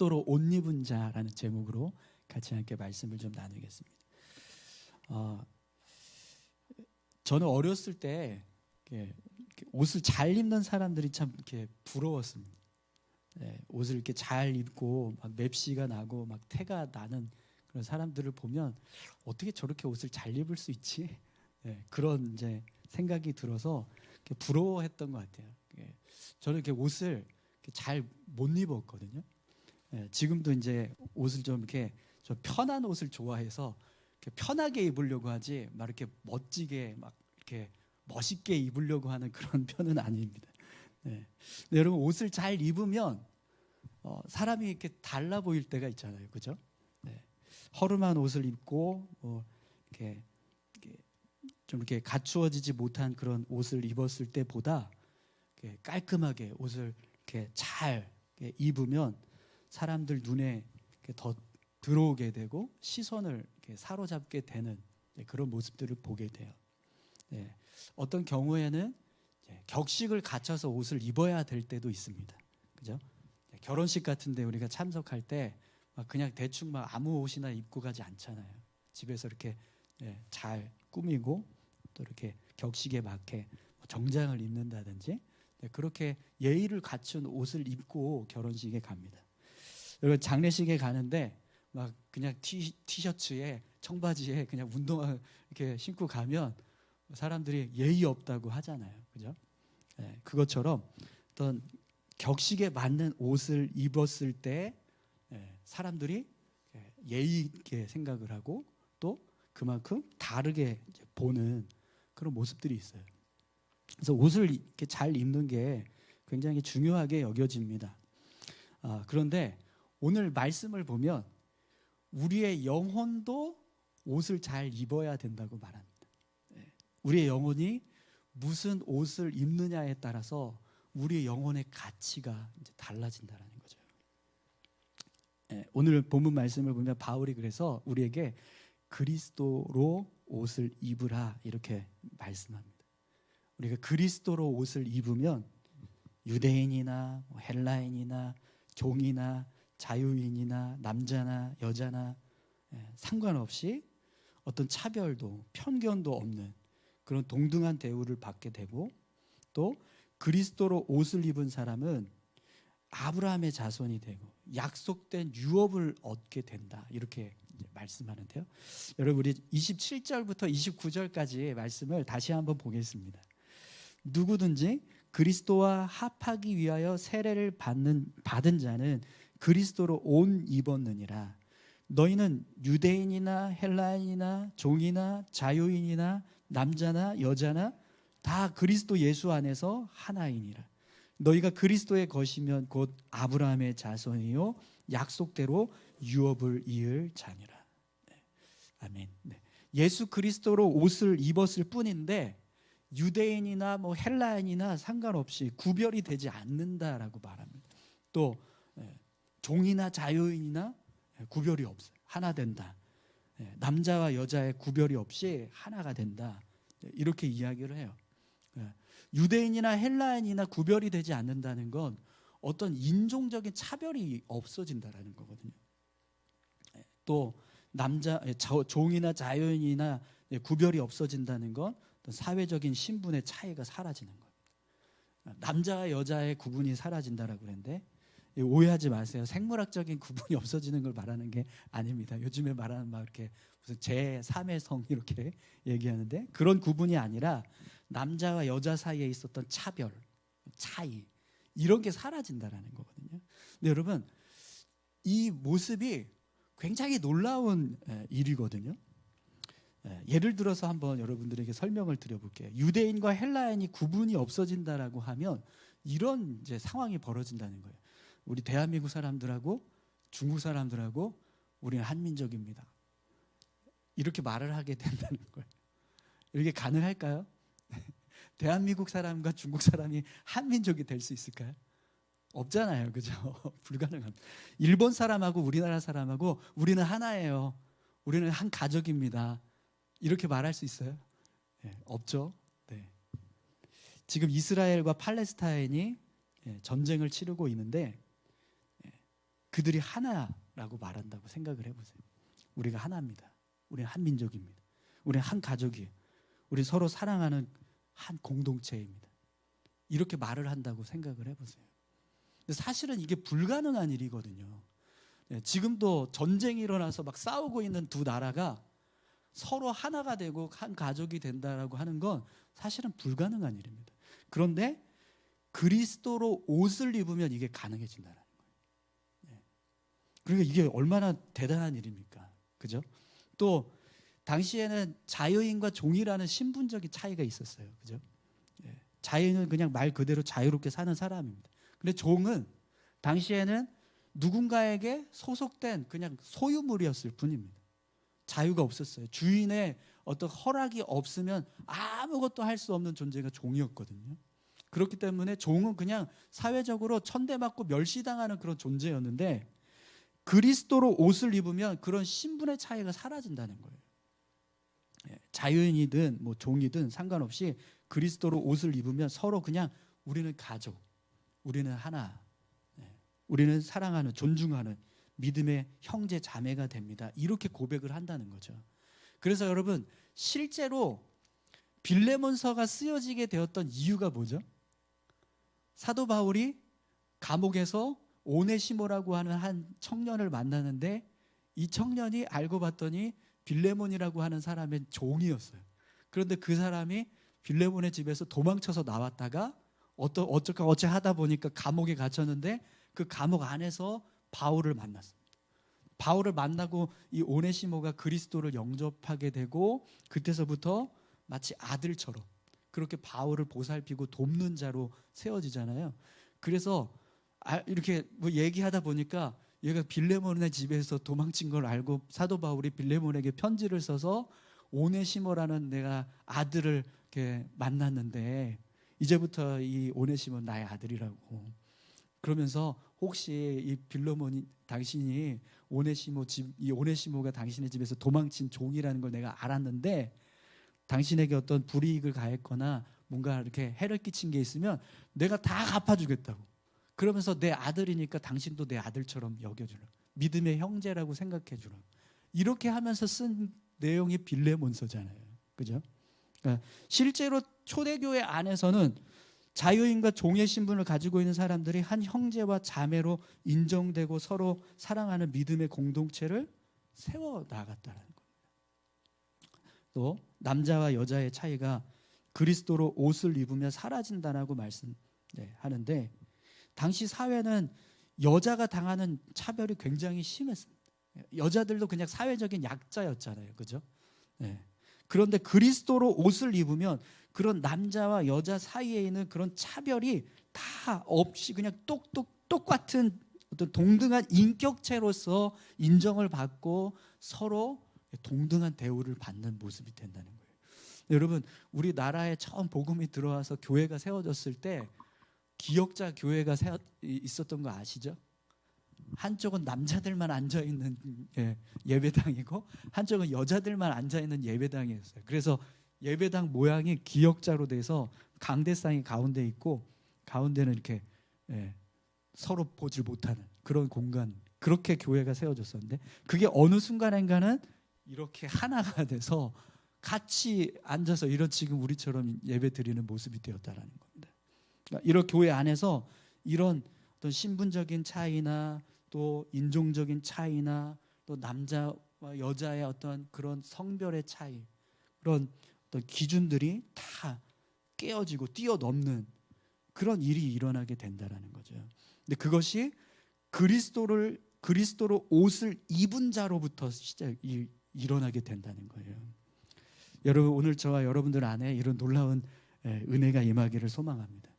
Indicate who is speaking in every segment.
Speaker 1: 그리스도로 옷 입은 자라는 제목으로 같이 함께 말씀을 좀 나누겠습니다. 어, 저는 어렸을 때 옷을 잘 입는 사람들이 참 이렇게 부러웠습니다. 네, 옷을 이렇게 잘 입고 막 맵시가 나고 막 태가 나는 그런 사람들을 보면 어떻게 저렇게 옷을 잘 입을 수 있지? 네, 그런 이제 생각이 들어서 부러워했던 것 같아요. 예, 저는 이렇게 옷을 잘 못 입었거든요. 예, 지금도 이제 옷을 좀 이렇게 좀 편한 옷을 좋아해서 편하게 입으려고 하지 막 이렇게 멋지게 막 이렇게 멋있게 입으려고 하는 그런 편은 아닙니다. 네. 여러분 옷을 잘 입으면 어, 사람이 이렇게 달라 보일 때가 있잖아요, 그죠? 네. 허름한 옷을 입고 뭐 이렇게, 이렇게 좀 이렇게 갖추어지지 못한 그런 옷을 입었을 때보다 깔끔하게 옷을 이렇게 잘 이렇게 입으면 사람들 눈에 더 들어오게 되고 시선을 사로잡게 되는 그런 모습들을 보게 돼요. 네. 어떤 경우에는 격식을 갖춰서 옷을 입어야 될 때도 있습니다. 그죠? 네, 결혼식 같은데 우리가 참석할 때 그냥 대충 막 아무 옷이나 입고 가지 않잖아요. 집에서 이렇게 네, 잘 꾸미고 또 이렇게 격식에 맞게 뭐 정장을 입는다든지 네, 그렇게 예의를 갖춘 옷을 입고 결혼식에 갑니다. 여러분 장례식에 가는데 막 그냥 티, 티셔츠에 청바지에 그냥 운동화 이렇게 신고 가면 사람들이 예의 없다고 하잖아요. 그죠? 네, 그것처럼 어떤 격식에 맞는 옷을 입었을 때 네, 사람들이 예의 있게 생각을 하고 또 그만큼 다르게 보는 그런 모습들이 있어요. 그래서 옷을 이렇게 잘 입는 게 굉장히 중요하게 여겨집니다. 아, 그런데 오늘 말씀을 보면 우리의 영혼도 옷을 잘 입어야 된다고 말합니다. 네. 우리의 영혼이 무슨 옷을 입느냐에 따라서 우리의 영혼의 가치가 이제 달라진다는 거죠. 네. 오늘 본문 말씀을 보면 바울이 그래서 우리에게 그리스도로 옷을 입으라 이렇게 말씀합니다. 우리가 그리스도로 옷을 입으면 유대인이나 뭐 헬라인이나 종이나 자유인이나 남자나 여자나 예, 상관없이 어떤 차별도 편견도 없는 그런 동등한 대우를 받게 되고 또 그리스도로 옷을 입은 사람은 아브라함의 자손이 되고 약속된 유업을 얻게 된다. 이렇게 말씀하는데요. 여러분 우리 27절부터 29절까지의 말씀을 다시 한번 보겠습니다. 누구든지 그리스도와 합하기 위하여 세례를 받는 받은 자는 그리스도로 온 입었느니라. 너희는 유대인이나 헬라인이나 종이나 자유인이나 남자나 여자나 다 그리스도 예수 안에서 하나이니라. 너희가 그리스도의 것이면 곧 아브라함의 자손이요 약속대로 유업을 이을 자니라. 네. 아멘. 네. 예수 그리스도로 옷을 입었을 뿐인데 유대인이나 뭐 헬라인이나 상관없이 구별이 되지 않는다라고 말합니다. 또 종이나 자유인이나 구별이 없어요. 하나 된다. 예, 남자와 여자의 구별이 없이 하나가 된다. 이렇게 이야기를 해요. 예, 유대인이나 헬라인이나 구별이 되지 않는다는 건 어떤 인종적인 차별이 없어진다라는 거거든요. 예, 또 남자 종이나 자유인이나 구별이 없어진다는 건 사회적인 신분의 차이가 사라지는 겁니다. 남자와 여자의 구분이 사라진다라고 그랬는데 오해하지 마세요. 생물학적인 구분이 없어지는 걸 말하는 게 아닙니다. 요즘에 말하는 막 이렇게 무슨 제3의 성 이렇게 얘기하는데 그런 구분이 아니라 남자와 여자 사이에 있었던 차별, 차이 이런 게 사라진다라는 거거든요. 근데 여러분 이 모습이 굉장히 놀라운 일이거든요. 예를 들어서 한번 여러분들에게 설명을 드려볼게요. 유대인과 헬라인이 구분이 없어진다라고 하면 이런 이제 상황이 벌어진다는 거예요. 우리 대한민국 사람들하고 중국 사람들하고 우리는 한민족입니다. 이렇게 말을 하게 된다는 거예요. 이게 가능할까요? 대한민국 사람과 중국 사람이 한민족이 될 수 있을까요? 없잖아요. 그죠? 불가능합니다. 일본 사람하고 우리나라 사람하고 우리는 하나예요. 우리는 한 가족입니다. 이렇게 말할 수 있어요? 네, 없죠. 네. 지금 이스라엘과 팔레스타인이 예, 전쟁을 치르고 있는데 그들이 하나라고 말한다고 생각을 해보세요. 우리가 하나입니다. 우리는 한 민족입니다. 우리는 한 가족이에요. 우리 서로 사랑하는 한 공동체입니다. 이렇게 말을 한다고 생각을 해보세요. 사실은 이게 불가능한 일이거든요. 예, 지금도 전쟁이 일어나서 막 싸우고 있는 두 나라가 서로 하나가 되고 한 가족이 된다라고 하는 건 사실은 불가능한 일입니다. 그런데 그리스도로 옷을 입으면 이게 가능해진다는. 그러니까 이게 얼마나 대단한 일입니까? 그죠? 또 당시에는 자유인과 종이라는 신분적인 차이가 있었어요. 그죠? 예. 자유인은 그냥 말 그대로 자유롭게 사는 사람입니다. 근데 종은 당시에는 누군가에게 소속된 그냥 소유물이었을 뿐입니다. 자유가 없었어요. 주인의 어떤 허락이 없으면 아무것도 할 수 없는 존재가 종이었거든요. 그렇기 때문에 종은 그냥 사회적으로 천대받고 멸시당하는 그런 존재였는데 그리스도로 옷을 입으면 그런 신분의 차이가 사라진다는 거예요. 예, 자유인이든 뭐 종이든 상관없이 그리스도로 옷을 입으면 서로 그냥 우리는 가족, 우리는 하나, 예, 우리는 사랑하는, 존중하는 믿음의 형제 자매가 됩니다. 이렇게 고백을 한다는 거죠. 그래서 여러분 실제로 빌레몬서가 쓰여지게 되었던 이유가 뭐죠? 사도 바울이 감옥에서 오네시모라고 하는 한 청년을 만나는데 이 청년이 알고 봤더니 빌레몬이라고 하는 사람의 종이었어요. 그런데 그 사람이 빌레몬의 집에서 도망쳐서 나왔다가 어떠 어쩌까 어째 하다 보니까 감옥에 갇혔는데 그 감옥 안에서 바울을 만났습니다. 바울을 만나고 이 오네시모가 그리스도를 영접하게 되고 그때서부터 마치 아들처럼 그렇게 바울을 보살피고 돕는 자로 세워지잖아요. 그래서 아, 이렇게 뭐 얘기하다 보니까 얘가 빌레몬의 집에서 도망친 걸 알고 사도 바울이 빌레몬에게 편지를 써서 오네시모라는 내가 아들을 이렇게 만났는데 이제부터 이 오네시모 나의 아들이라고 그러면서 혹시 이 빌레몬이 당신이 오네시모 집 이 오네시모가 당신의 집에서 도망친 종이라는 걸 내가 알았는데 당신에게 어떤 불이익을 가했거나 뭔가 이렇게 해를 끼친 게 있으면 내가 다 갚아주겠다고. 그러면서 내 아들이니까 당신도 내 아들처럼 여겨주라. 믿음의 형제라고 생각해주라. 이렇게 하면서 쓴 내용이 빌레몬서잖아요. 그죠? 그러니까 실제로 초대교회 안에서는 자유인과 종의 신분을 가지고 있는 사람들이 한 형제와 자매로 인정되고 서로 사랑하는 믿음의 공동체를 세워 나갔다는 겁니다. 또 남자와 여자의 차이가 그리스도로 옷을 입으면 사라진다라고 말씀하는데 당시 사회는 여자가 당하는 차별이 굉장히 심했습니다. 여자들도 그냥 사회적인 약자였잖아요. 그죠? 네. 그런데 그리스도로 옷을 입으면 그런 남자와 여자 사이에 있는 그런 차별이 다 없이 그냥 똑똑 똑같은 어떤 동등한 인격체로서 인정을 받고 서로 동등한 대우를 받는 모습이 된다는 거예요. 여러분, 우리나라에 처음 복음이 들어와서 교회가 세워졌을 때 기역자 교회가 있었던 거 아시죠? 한쪽은 남자들만 앉아 있는 예, 배당이고 한쪽은 여자들만 앉아 있는 예배당이었어요. 그래서 예배당 모양이 기역자로 돼서 강대상이 가운데 있고 가운데는 이렇게 예, 서로 보질 못하는 그런 공간 그렇게 교회가 세워졌었는데 그게 어느 순간인가는 이렇게 하나가 돼서 같이 앉아서 이런 지금 우리처럼 예배 드리는 모습이 되었다라는 겁니다. 이런 교회 안에서 이런 어떤 신분적인 차이나 또 인종적인 차이나 또 남자와 여자의 어떤 그런 성별의 차이 그런 어떤 기준들이 다 깨어지고 뛰어넘는 그런 일이 일어나게 된다라는 거죠. 근데 그것이 그리스도를 그리스도로 옷을 입은 자로부터 시작 일어나게 된다는 거예요. 여러분 오늘 저와 여러분들 안에 이런 놀라운 은혜가 임하기를 소망합니다.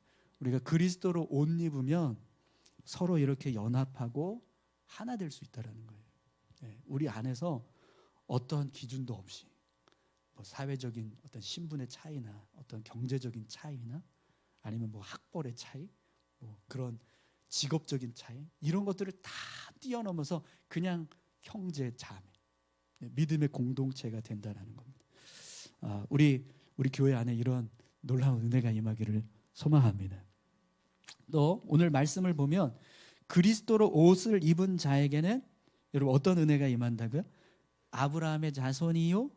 Speaker 1: 우리가 그리스도로 옷 입으면 서로 이렇게 연합하고 하나 될 수 있다라는 거예요. 우리 안에서 어떠한 기준도 없이 뭐 사회적인 어떤 신분의 차이나 어떤 경제적인 차이나 아니면 뭐 학벌의 차이, 뭐 그런 직업적인 차이 이런 것들을 다 뛰어넘어서 그냥 형제 자매 믿음의 공동체가 된다는 겁니다. 아, 우리 우리 교회 안에 이런 놀라운 은혜가 임하기를 소망합니다. 또 오늘 말씀을 보면 그리스도로 옷을 입은 자에게는 여러분 어떤 은혜가 임한다고요? 아브라함의 자손이요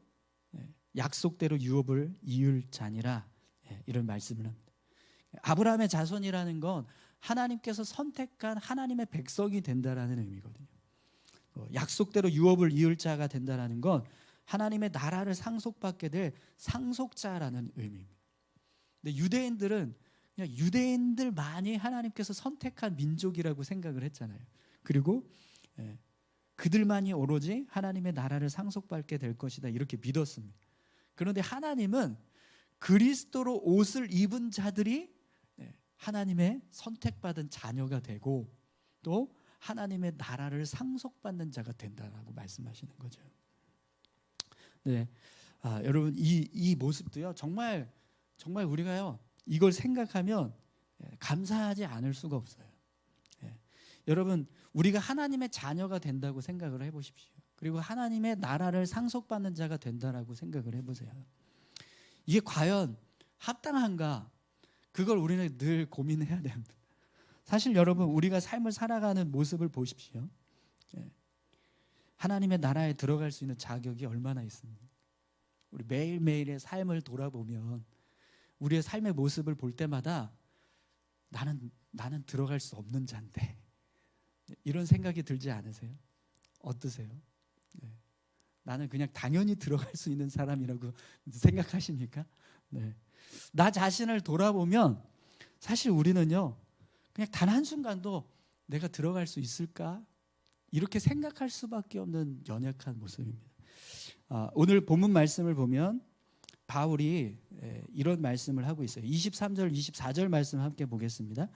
Speaker 1: 예, 약속대로 유업을 이을 자니라 예, 이런 말씀을 합니다. 아브라함의 자손이라는 건 하나님께서 선택한 하나님의 백성이 된다라는 의미거든요. 어, 약속대로 유업을 이을 자가 된다라는 건 하나님의 나라를 상속받게 될 상속자라는 의미입니다. 근데 유대인들은 유대인들만이 하나님께서 선택한 민족이라고 생각을 했잖아요. 그리고 예, 그들만이 오로지 하나님의 나라를 상속받게 될 것이다 이렇게 믿었습니다. 그런데 하나님은 그리스도로 옷을 입은 자들이 예, 하나님의 선택받은 자녀가 되고 또 하나님의 나라를 상속받는 자가 된다라고 말씀하시는 거죠. 네, 아, 여러분 이 이 모습도요 정말 정말 우리가요 이걸 생각하면 예, 감사하지 않을 수가 없어요. 예. 여러분 우리가 하나님의 자녀가 된다고 생각을 해보십시오. 그리고 하나님의 나라를 상속받는 자가 된다라고 생각을 해보세요. 이게 과연 합당한가? 그걸 우리는 늘 고민해야 됩니다. 사실 여러분 우리가 삶을 살아가는 모습을 보십시오. 예. 하나님의 나라에 들어갈 수 있는 자격이 얼마나 있습니까? 우리 매일매일의 삶을 돌아보면 우리의 삶의 모습을 볼 때마다 나는 나는 들어갈 수 없는 자인데 이런 생각이 들지 않으세요? 어떠세요? 네. 나는 그냥 당연히 들어갈 수 있는 사람이라고 생각하십니까? 네. 나 자신을 돌아보면 사실 우리는요 그냥 단 한 순간도 내가 들어갈 수 있을까? 이렇게 생각할 수밖에 없는 연약한 모습입니다. 아, 오늘 본문 말씀을 보면 바울이 이런 말씀을 하고 있어요. 23절, 24절 말씀 함께 보겠습니다.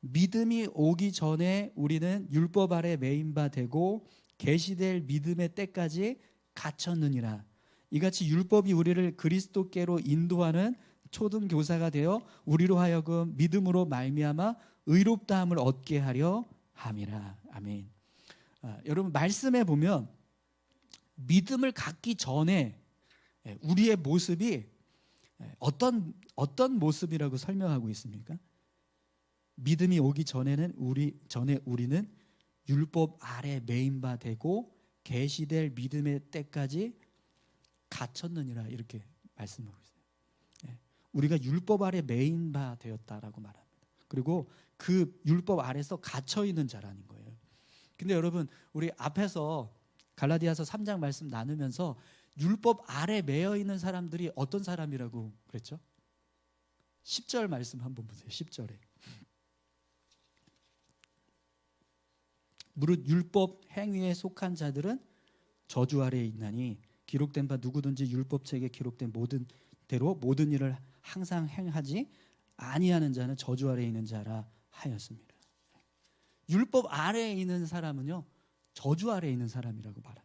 Speaker 1: 믿음이 오기 전에 우리는 율법 아래 매인 바 되고 계시될 믿음의 때까지 갇혔느니라. 이같이 율법이 우리를 그리스도께로 인도하는 초등 교사가 되어 우리로 하여금 믿음으로 말미암아 의롭다함을 얻게 하려 함이라. 아멘. 아, 여러분 말씀에 보면 믿음을 갖기 전에 예, 우리의 모습이 예, 어떤 어떤 모습이라고 설명하고 있습니까? 믿음이 오기 전에는 우리 전에 우리는 율법 아래 메인바 되고 계시될 믿음의 때까지 갇혔느니라 이렇게 말씀하고 있어요. 예, 우리가 율법 아래 메인바 되었다라고 말합니다. 그리고 그 율법 아래서 갇혀 있는 자라는 거예요. 근데 여러분 우리 앞에서 갈라디아서 3장 말씀 나누면서 율법 아래 매여 있는 사람들이 어떤 사람이라고 그랬죠? 10절 말씀 한번 보세요. 10절에. 무릇 율법 행위에 속한 자들은 저주 아래에 있나니 기록된 바 누구든지 율법책에 기록된 모든 대로 모든 일을 항상 행하지 아니하는 자는 저주 아래에 있는 자라 하였습니다. 율법 아래에 있는 사람은요 저주 아래에 있는 사람이라고 말합니다.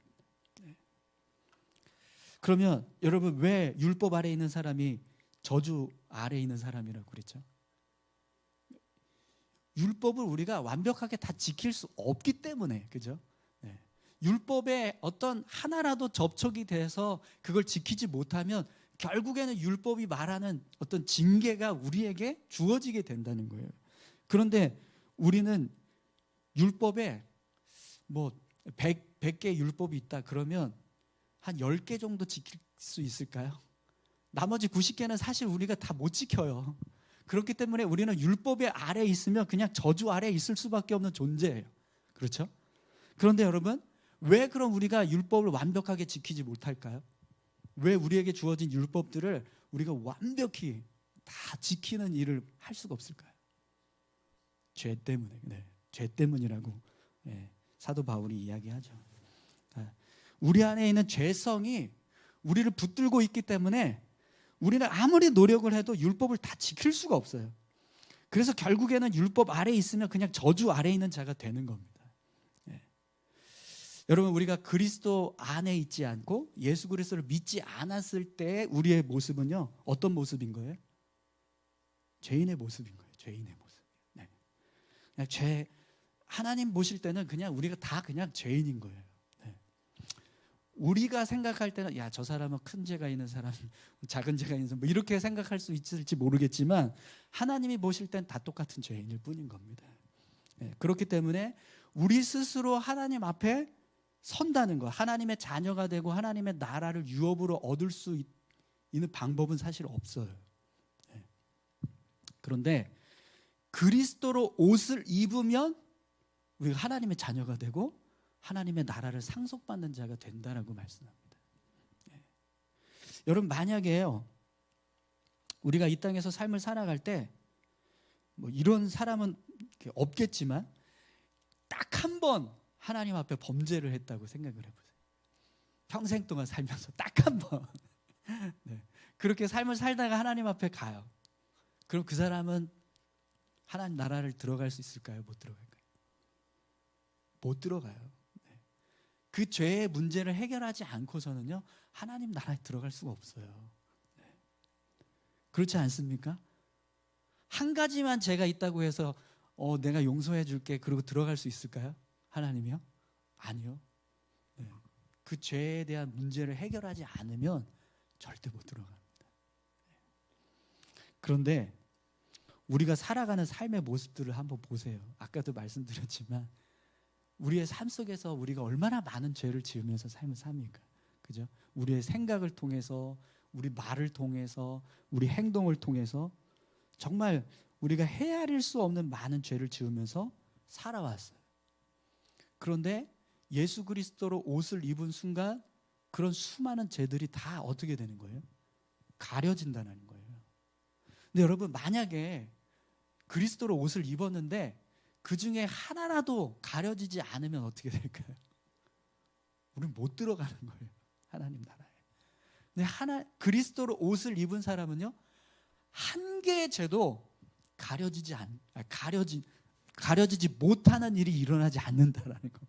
Speaker 1: 그러면 여러분 왜 율법 아래에 있는 사람이 저주 아래에 있는 사람이라고 그랬죠? 율법을 우리가 완벽하게 다 지킬 수 없기 때문에 그죠? 네. 율법에 어떤 하나라도 접촉이 돼서 그걸 지키지 못하면 결국에는 율법이 말하는 어떤 징계가 우리에게 주어지게 된다는 거예요. 그런데 우리는 율법에 뭐 100, 100개 율법이 있다 그러면 한 10개 정도 지킬 수 있을까요? 나머지 90개는 사실 우리가 다 못 지켜요. 그렇기 때문에 우리는 율법의 아래 있으면 그냥 저주 아래 있을 수밖에 없는 존재예요. 그렇죠? 그런데 여러분, 왜 그럼 우리가 율법을 완벽하게 지키지 못할까요? 왜 우리에게 주어진 율법들을 우리가 완벽히 다 지키는 일을 할 수가 없을까요? 죄 때문에, 네, 죄 때문이라고 네, 사도 바울이 이야기하죠. 우리 안에 있는 죄성이 우리를 붙들고 있기 때문에 우리는 아무리 노력을 해도 율법을 다 지킬 수가 없어요. 그래서 결국에는 율법 아래에 있으면 그냥 저주 아래에 있는 자가 되는 겁니다. 예. 여러분 우리가 그리스도 안에 있지 않고 예수 그리스도를 믿지 않았을 때 우리의 모습은요 어떤 모습인 거예요? 죄인의 모습인 거예요. 죄인의 모습. 네. 그냥 죄 하나님 보실 때는 그냥 우리가 다 그냥 죄인인 거예요. 우리가 생각할 때는 야 저 사람은 큰 죄가 있는 사람, 작은 죄가 있는 사람 뭐 이렇게 생각할 수 있을지 모르겠지만 하나님이 보실 땐 다 똑같은 죄인일 뿐인 겁니다. 예, 그렇기 때문에 우리 스스로 하나님 앞에 선다는 것, 하나님의 자녀가 되고 하나님의 나라를 유업으로 얻을 수 있, 있는 방법은 사실 없어요. 예. 그런데 그리스도로 옷을 입으면 우리가 하나님의 자녀가 되고 하나님의 나라를 상속받는 자가 된다라고 말씀합니다. 예. 여러분 만약에요 우리가 이 땅에서 삶을 살아갈 때 뭐 이런 사람은 없겠지만 딱 한 번 하나님 앞에 범죄를 했다고 생각을 해보세요. 평생 동안 살면서 딱 한 번. 네. 그렇게 삶을 살다가 하나님 앞에 가요. 그럼 그 사람은 하나님 나라를 들어갈 수 있을까요? 못 들어갈까요? 못 들어가요. 네. 그 죄의 문제를 해결하지 않고서는요, 하나님 나라에 들어갈 수가 없어요. 네. 그렇지 않습니까? 한 가지만 죄가 있다고 해서 어, 내가 용서해 줄게 그리고 들어갈 수 있을까요? 하나님이요? 아니요. 네. 그 죄에 대한 문제를 해결하지 않으면 절대 못 들어갑니다. 그런데 우리가 살아가는 삶의 모습들을 한번 보세요. 아까도 말씀드렸지만 우리의 삶 속에서 우리가 얼마나 많은 죄를 지으면서 삶을 삽니까? 그죠? 우리의 생각을 통해서 우리 말을 통해서 우리 행동을 통해서 정말 우리가 헤아릴 수 없는 많은 죄를 지으면서 살아왔어요. 그런데 예수 그리스도로 옷을 입은 순간 그런 수많은 죄들이 다 어떻게 되는 거예요? 가려진다는 거예요. 근데 여러분 만약에 그리스도로 옷을 입었는데 그 중에 하나라도 가려지지 않으면 어떻게 될까요? 우리는 못 들어가는 거예요. 하나님 나라에. 근데 하나 그리스도로 옷을 입은 사람은요 한 개의 죄도 가려지지 않 아, 가려지 가려지지 못하는 일이 일어나지 않는다라는 거.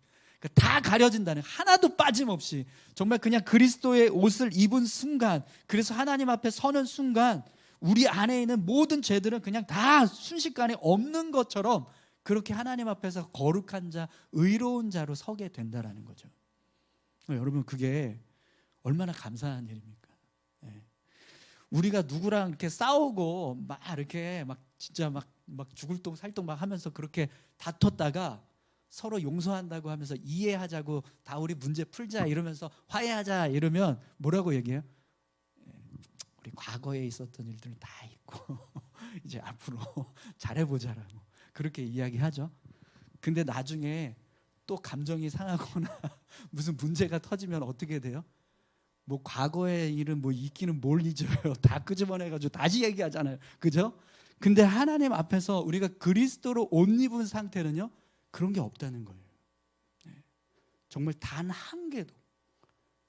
Speaker 1: 그러니까 다 가려진다는 하나도 빠짐없이 정말 그냥 그리스도의 옷을 입은 순간 그래서 하나님 앞에 서는 순간 우리 안에 있는 모든 죄들은 그냥 다 순식간에 없는 것처럼 그렇게 하나님 앞에서 거룩한 자, 의로운 자로 서게 된다라는 거죠. 여러분 그게 얼마나 감사한 일입니까? 예. 우리가 누구랑 이렇게 싸우고 막 이렇게 막 진짜 막, 막 죽을 똥 살똥 막 하면서 그렇게 다퉜다가 서로 용서한다고 하면서 이해하자고 다 우리 문제 풀자 이러면서 화해하자 이러면 뭐라고 얘기해요? 예, 우리 과거에 있었던 일들은 다 있고 이제 앞으로 잘해보자라고 그렇게 이야기하죠. 근데 나중에 또 감정이 상하거나 무슨 문제가 터지면 어떻게 돼요? 뭐 과거의 일은 뭐 있기는 뭘 잊어요. 다 끄집어내가지고 다시 얘기하잖아요. 그죠? 근데 하나님 앞에서 우리가 그리스도로 옷 입은 상태는요, 그런 게 없다는 거예요. 네. 정말 단 한 개도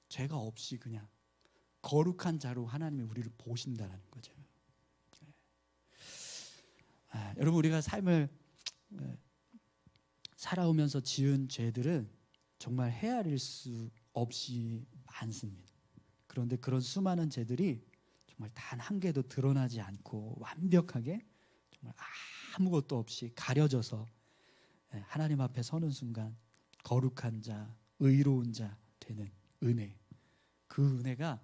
Speaker 1: 죄가 없이 그냥 거룩한 자로 하나님이 우리를 보신다는 거죠. 네. 아, 여러분 우리가 삶을 네, 살아오면서 지은 죄들은 정말 헤아릴 수 없이 많습니다. 그런데 그런 수많은 죄들이 정말 단 한 개도 드러나지 않고 완벽하게 정말 아무것도 없이 가려져서 예, 하나님 앞에 서는 순간 거룩한 자, 의로운 자 되는 은혜. 그 은혜가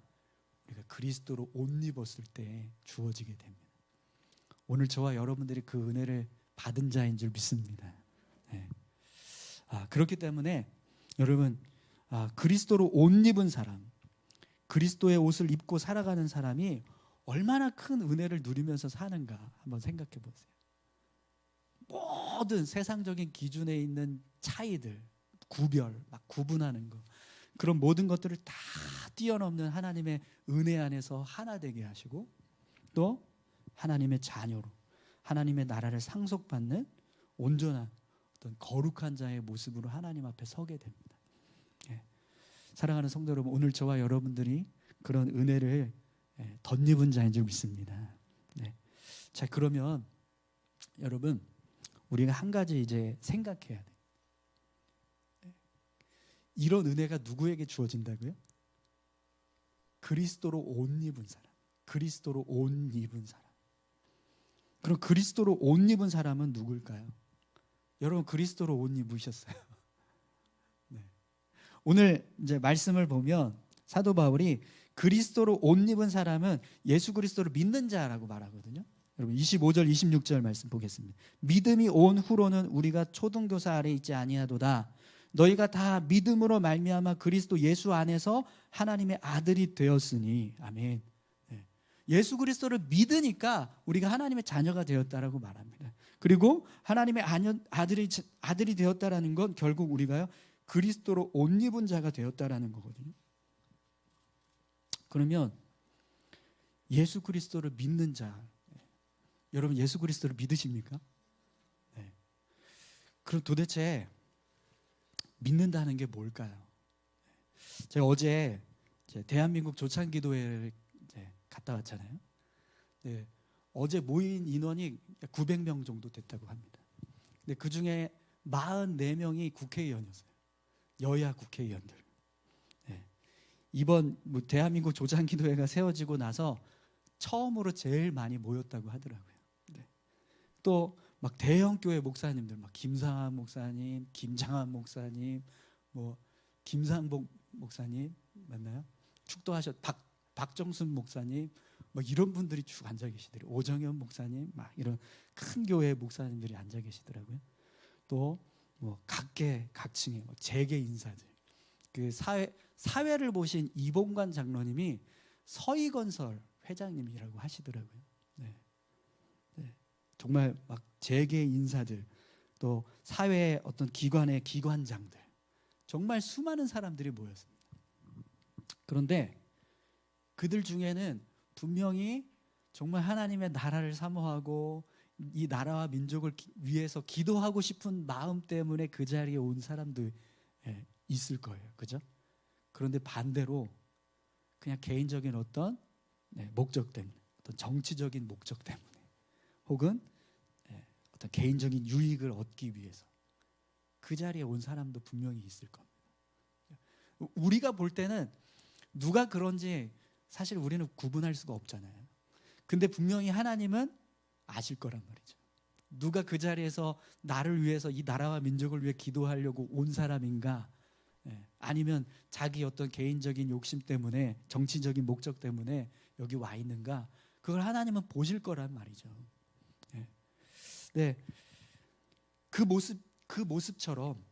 Speaker 1: 우리가 그리스도로 옷 입었을 때 주어지게 됩니다. 오늘 저와 여러분들이 그 은혜를 받은 자인 줄 믿습니다. 네. 아, 그렇기 때문에 여러분 아, 그리스도로 옷 입은 사람, 그리스도의 옷을 입고 살아가는 사람이 얼마나 큰 은혜를 누리면서 사는가 한번 생각해 보세요. 모든 세상적인 기준에 있는 차이들, 구별, 막 구분하는 것, 그런 모든 것들을 다 뛰어넘는 하나님의 은혜 안에서 하나 되게 하시고 또 하나님의 자녀로 하나님의 나라를 상속받는 온전한 어떤 거룩한 자의 모습으로 하나님 앞에 서게 됩니다. 사랑하는 성도 여러분, 오늘 저와 여러분들이 그런 은혜를 예, 덧입은 자인 줄 믿습니다. 네. 자, 그러면 여러분, 우리가 한 가지 이제 생각해야 돼. 네. 이런 은혜가 누구에게 주어진다고요? 그리스도로 옷 입은 사람. 그리스도로 옷 입은 사람. 그럼 그리스도로 옷 입은 사람은 누굴까요? 여러분 그리스도로 옷 입으셨어요. 오늘 이제 말씀을 보면 사도 바울이 그리스도로 옷 입은 사람은 예수 그리스도를 믿는 자라고 말하거든요. 여러분 25절 26절 말씀 보겠습니다. 믿음이 온 후로는 우리가 초등교사 아래 있지 아니하도다. 너희가 다 믿음으로 말미암아 그리스도 예수 안에서 하나님의 아들이 되었으니 아멘. 네. 예수 그리스도를 믿으니까 우리가 하나님의 자녀가 되었다라고 말합니다. 그리고 하나님의 아들이 아들이 되었다라는 건 결국 우리가요 그리스도로 옷 입은 자가 되었다라는 거거든요. 그러면 예수 그리스도를 믿는 자, 여러분 예수 그리스도를 믿으십니까? 네. 그럼 도대체 믿는다는 게 뭘까요? 제가 어제 대한민국 조찬기도회를 갔다 왔잖아요. 네. 어제 모인 인원이 900명 정도 됐다고 합니다. 근데 그 중에 44명이 국회의원이었어요. 여야 국회의원들. 네. 이번 뭐 대한민국 조장기도회가 세워지고 나서 처음으로 제일 많이 모였다고 하더라고요. 네. 또막 대형 교회 목사님들, 막 김상한 목사님, 김장한 목사님, 뭐 김상복 목사님 맞나요? 축도하셨 박 박정순 목사님, 뭐 이런 분들이 쭉 앉아 계시더라고요. 오정현 목사님, 막 이런 큰 교회 목사님들이 앉아 계시더라고요. 또 뭐 각계 각층의 뭐 재계 인사들, 그 사회 사회를 보신 이봉관 장로님이 서희건설 회장님이라고 하시더라고요. 네. 네. 정말 막 재계 인사들, 또 사회 어떤 기관의 기관장들, 정말 수많은 사람들이 모였습니다. 그런데 그들 중에는 분명히 정말 하나님의 나라를 사모하고 이 나라와 민족을 위해서 기도하고 싶은 마음 때문에 그 자리에 온 사람도 예, 있을 거예요. 그죠? 그런데 반대로 그냥 개인적인 어떤 네, 목적 때문에 어떤 정치적인 목적 때문에 혹은 예, 어떤 개인적인 유익을 얻기 위해서 그 자리에 온 사람도 분명히 있을 겁니다. 우리가 볼 때는 누가 그런지 사실 우리는 구분할 수가 없잖아요. 근데 분명히 하나님은 아실 거란 말이죠. 누가 그 자리에서 나를 위해서 이 나라와 민족을 위해 기도하려고 온 사람인가? 예, 아니면 자기 어떤 개인적인 욕심 때문에 정치적인 목적 때문에 여기 와 있는가? 그걸 하나님은 보실 거란 말이죠. 예. 네. 그 모습 그 모습처럼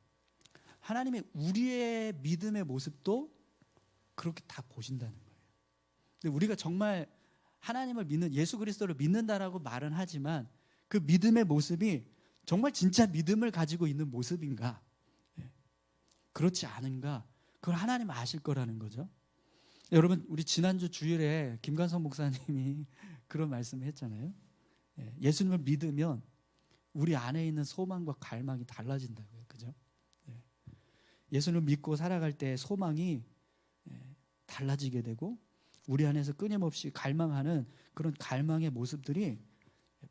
Speaker 1: 하나님의 우리의 믿음의 모습도 그렇게 다 보신다는. 근데 우리가 정말 하나님을 믿는 예수 그리스도를 믿는다라고 말은 하지만 그 믿음의 모습이 정말 진짜 믿음을 가지고 있는 모습인가? 예. 그렇지 않은가? 그걸 하나님 아실 거라는 거죠. 여러분 우리 지난주 주일에 김관성 목사님이 그런 말씀을 했잖아요. 예. 예수님을 믿으면 우리 안에 있는 소망과 갈망이 달라진다고요. 그죠? 예. 예수님을 믿고 살아갈 때 소망이 달라지게 되고 우리 안에서 끊임없이 갈망하는 그런 갈망의 모습들이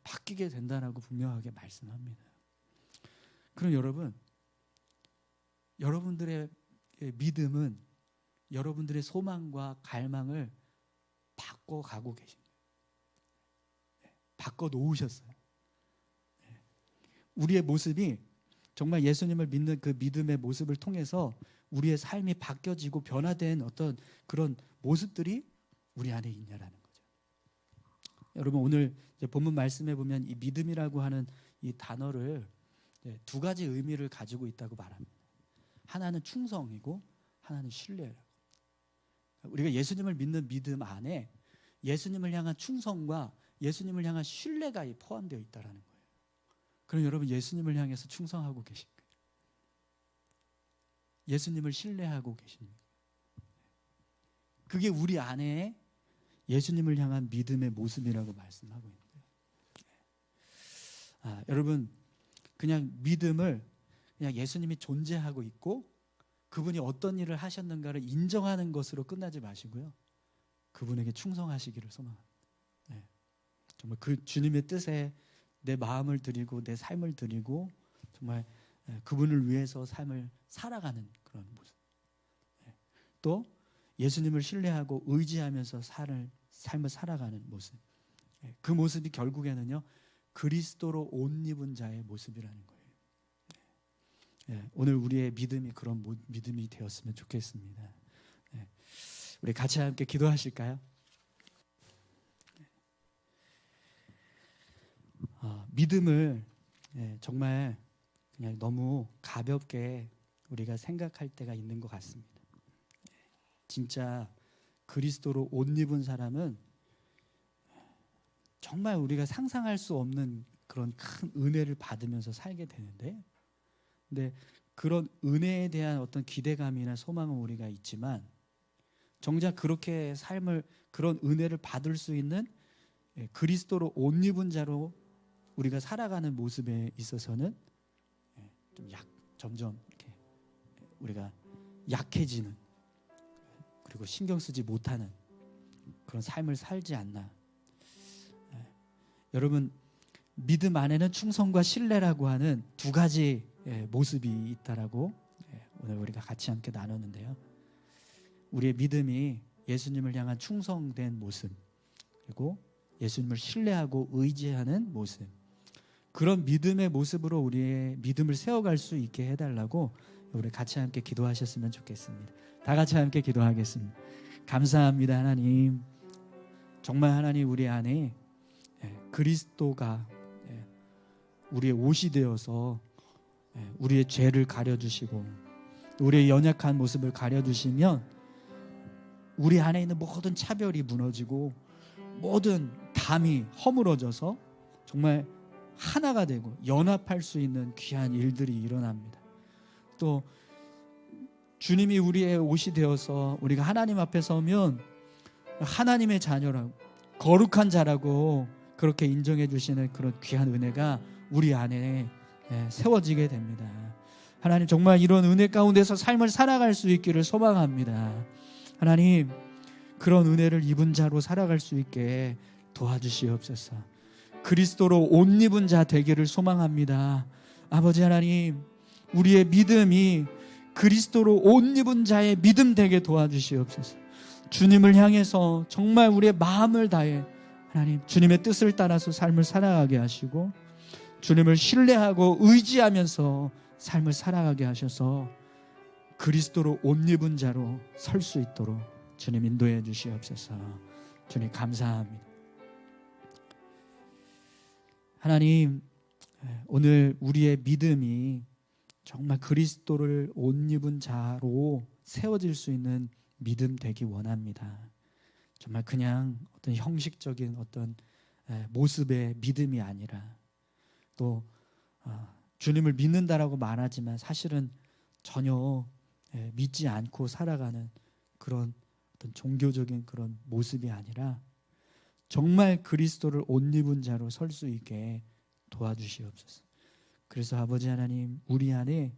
Speaker 1: 바뀌게 된다라고 분명하게 말씀합니다. 그럼 여러분, 여러분들의 믿음은 여러분들의 소망과 갈망을 바꿔가고. 네, 바꿔 놓으셨어요. 네. 우리의 모습이 정말 예수님을 믿는 그 믿음의 모습을 통해서 우리의 삶이 바뀌어지고 변화된 어떤 그런 모습들이 우리 안에 있냐라는 거죠. 여러분 오늘 본문 말씀해 보면 이 믿음이라고 하는 이 단어를 두 가지 의미를 가지고 있다고 말합니다. 하나는 충성이고 하나는 신뢰라고. 우리가 예수님을 믿는 믿음 안에 예수님을 향한 충성과 예수님을 향한 신뢰가 포함되어 있다라는 거예요. 그럼 여러분 예수님을 향해서 충성하고 계신가요? 예수님을 신뢰하고 계십니까? 그게 우리 안에 예수님을 향한 믿음의 모습이라고 말씀하고 있는데 아, 여러분 그냥 믿음을 그냥 예수님이 존재하고 있고 그분이 어떤 일을 하셨는가를 인정하는 것으로 끝나지 마시고요. 그분에게 충성하시기를 소망합니다. 네. 정말 그 주님의 뜻에 내 마음을 드리고 내 삶을 드리고 정말 예, 그분을 위해서 삶을 살아가는 그런 모습. 네. 또 예수님을 신뢰하고 의지하면서 살을 삶을 살아가는 모습. 예, 그 모습이 결국에는요 그리스도로 옷 입은 자의 모습이라는 거예요. 예, 오늘 우리의 믿음이 그런 믿음이 되었으면 좋겠습니다. 예, 우리 같이 함께 기도하실까요? 어, 믿음을 예, 정말 그냥 너무 가볍게 우리가 생각할 때가 있는 것 같습니다. 진짜 그리스도로 옷 입은 사람은 정말 우리가 상상할 수 없는 그런 큰 은혜를 받으면서 살게 되는데, 근데 그런 은혜에 대한 어떤 기대감이나 소망은 우리가 있지만, 정작 그렇게 삶을 그런 은혜를 받을 수 있는 예, 그리스도로 옷 입은 자로 우리가 살아가는 모습에 있어서는 예, 좀 약, 점점 이렇게 우리가 약해지는 그리고 신경 쓰지 못하는 그런 삶을 살지 않나. 예, 여러분 믿음 안에는 충성과 신뢰라고 하는 두 가지 예, 모습이 있다라고 예, 오늘 우리가 같이 함께 나눴는데요. 우리의 믿음이 예수님을 향한 충성된 모습 그리고 예수님을 신뢰하고 의지하는 모습 그런 믿음의 모습으로 우리의 믿음을 세워갈 수 있게 해달라고 우리 같이 함께 기도하셨으면 좋겠습니다. 다 같이 함께 기도하겠습니다. 감사합니다 하나님. 정말 하나님 우리 안에 예, 그리스도가 예, 우리의 옷이 되어서 예, 우리의 죄를 가려주시고 우리의 연약한 모습을 가려주시면 우리 안에 있는 모든 차별이 무너지고 모든 담이 허물어져서 정말 하나가 되고 연합할 수 있는 귀한 일들이 일어납니다. 또 주님이 우리의 옷이 되어서 우리가 하나님 앞에 서면 하나님의 자녀라고 거룩한 자라고 그렇게 인정해 주시는 그런 귀한 은혜가 우리 안에 예, 세워지게 됩니다. 하나님 정말 이런 은혜 가운데서 삶을 살아갈 수 있기를 소망합니다. 하나님 그런 은혜를 입은 자로 살아갈 수 있게 도와주시옵소서. 그리스도로 옷 입은 자 되기를 소망합니다. 아버지 하나님, 우리의 믿음이 그리스도로 옷 입은 자의 믿음 되게 도와주시옵소서. 주님을 향해서 정말 우리의 마음을 다해 하나님 주님의 뜻을 따라서 삶을 살아가게 하시고 주님을 신뢰하고 의지하면서 삶을 살아가게 하셔서 그리스도로 옷 입은 자로 설 수 있도록 주님 인도해 주시옵소서. 주님 감사합니다. 하나님 오늘 우리의 믿음이 정말 그리스도를 옷 입은 자로 세워질 수 있는 믿음 되기 원합니다. 정말 그냥 어떤 형식적인 어떤 모습의 믿음이 아니라 또 어, 주님을 믿는다라고 말하지만 사실은 전혀 믿지 않고 살아가는 그런 어떤 종교적인 그런 모습이 아니라 정말 그리스도를 옷 입은 자로 설 수 있게 도와주시옵소서. 그래서 아버지 하나님 우리 안에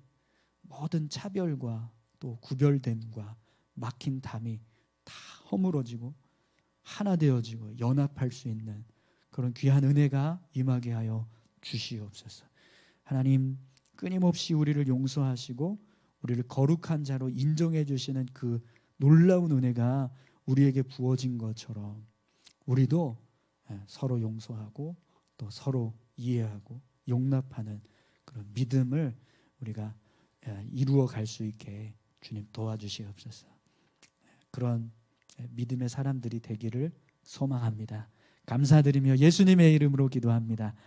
Speaker 1: 모든 차별과 또 구별됨과 막힌 담이 다 허물어지고 하나 되어지고 연합할 수 있는 그런 귀한 은혜가 임하게 하여 주시옵소서. 하나님 끊임없이 우리를 용서하시고 우리를 거룩한 자로 인정해 주시는 그 놀라운 은혜가 우리에게 부어진 것처럼 우리도 예, 서로 용서하고 또 서로 이해하고 용납하는 그런 믿음을 우리가 예, 이루어 갈 수 있게 주님 도와주시옵소서. 그런 예, 믿음의 사람들이 되기를 소망합니다. 감사드리며 예수님의 이름으로 기도합니다.